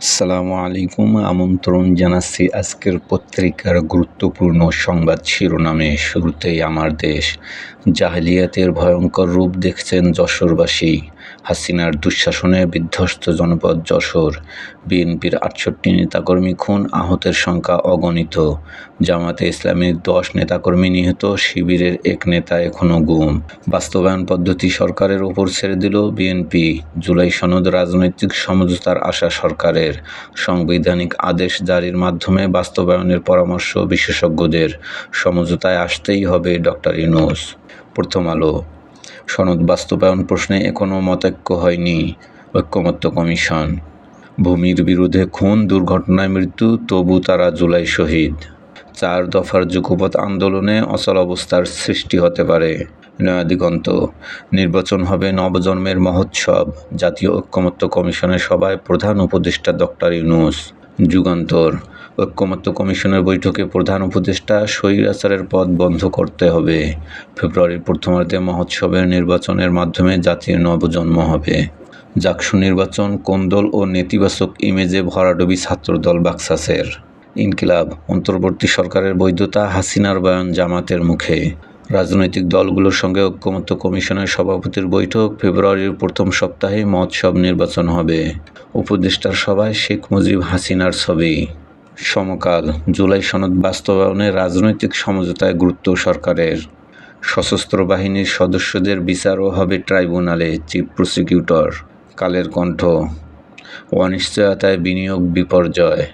আসসালামু আলাইকুম। আমন্ত্রণ জানাচ্ছি আজকের পত্রিকার গুরুত্বপূর্ণ সংবাদ শিরোনামে। শুরুতেই আমার দেশ। জাহলিয়াতের ভয়ঙ্কর রূপ দেখছেন যশোরবাসী। হাসিনার দুঃশাসনে বিধ্বস্ত জনপদ যশোর। বিএনপির আটষট্টি নেতাকর্মী খুন, আহতের সংখ্যা অগণিত। জামাতে ইসলামীর দশ নেতাকর্মী নিহত, শিবিরের এক নেতা এখনও গুম। বাস্তবায়ন পদ্ধতি সরকারের ওপর ছেড়ে দিল বিএনপি। জুলাই সনদ রাজনৈতিক সমঝোতার আশা সরকারের। সাংবিধানিক আদেশ জারির মাধ্যমে বাস্তবায়নের পরামর্শ বিশেষজ্ঞদের। সমঝোতায় আসতেই হবে ডক্টর ইউনুস। প্রথম আলো। সনদ বাস্তবায়ন প্রশ্নে এখনও মতৈক্য হয়নি ঐক্যমত্য কমিশন। ভূমির বিরুদ্ধে খুন, দুর্ঘটনায় মৃত্যু, তবু তারা জুলাই শহীদ। চার দফার যুগপথ আন্দোলনে অচল অবস্থার সৃষ্টি হতে পারে। নয়াদিগন্ত নির্বাচন হবে নবজন্মের মহোৎসব, জাতীয় ঐক্যমত্য কমিশনের সভায় প্রধান উপদেষ্টা ডক্টর ইউনুস। যুগান্তর ঐক্যমত্য কমিশনের বৈঠকে প্রধান উপদেষ্টা স্বৈরাচারের পদ বন্ধ করতে হবে। ফেব্রুয়ারির প্রথমার্ধে মহোৎসবের নির্বাচনের মাধ্যমে জাতির নবজন্ম হবে। জাকসু নির্বাচন, কোন্দল ও নেতিবাচক ইমেজে ভরাডুবি ছাত্রদল বাক্সাসের। ইনকিলাব, অন্তর্বর্তী সরকারের বৈধতা, হাসিনার বয়ান জামাতের মুখে। রাজনৈতিক দলগুলোর সঙ্গে ঐক্যমত্য কমিশনের সভাপতির বৈঠক ফেব্রুয়ারির প্রথম সপ্তাহে মহোৎসব নির্বাচন হবে। উপদেষ্টার সভায় শেখ মুজিব হাসিনার ছবি। সমকাল। জুলাই সনদ বাস্তবায়নে রাজনৈতিক সমঝোতায় গুরুত্ব সরকারের। সশস্ত্র বাহিনীর সদস্যদের বিচারও হবে ট্রাইব্যুনালে, চিফ প্রসিকিউটর কালের কণ্ঠ। অনিশ্চয়তায় বিনিয়োগ বিপর্যয়।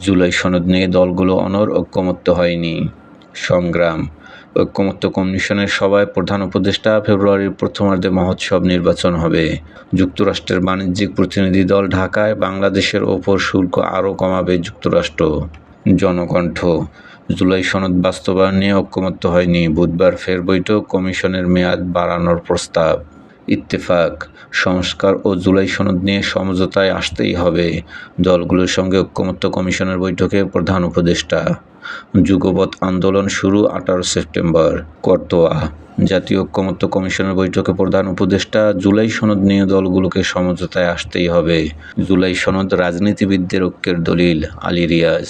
জুলাই সনদ নিয়ে দলগুলো অনর ঐক্যমত্য হয়নি। সংগ্রাম ঐক্যমত্য কমিশনের সভায় প্রধান উপদেষ্টা ফেব্রুয়ারির প্রথমার্ধে মহোৎসব নির্বাচন হবে। যুক্তরাষ্ট্রের বাণিজ্যিক প্রতিনিধি দল ঢাকায় বাংলাদেশের ওপর শুল্ক আরও কমাবে যুক্তরাষ্ট্র। জনকণ্ঠ, জুলাই সনদ বাস্তবায়ন নিয়ে ঐক্যমত্য হয়নি। বুধবার ফের বৈঠক, কমিশনের মেয়াদ বাড়ানোর প্রস্তাব। ইত্তেফাক, সংস্কার ও জুলাই সনদ নিয়ে সমঝোতায় আসতেই হবে। দলগুলোর সঙ্গে ঐক্যমত্য কমিশনের বৈঠকে প্রধান উপদেষ্টা যুগপৎ আন্দোলন শুরু আঠারো সেপ্টেম্বর, কর্তোয়া। জাতীয় ঐক্যমত্য কমিশনের বৈঠকে প্রধান উপদেষ্টা জুলাই সনদ নিয়ে দলগুলোকে সমঝোতায় আসতেই হবে। জুলাই সনদ রাজনীতিবিদদের ঐক্যের দলিল, আলী রিয়াজ।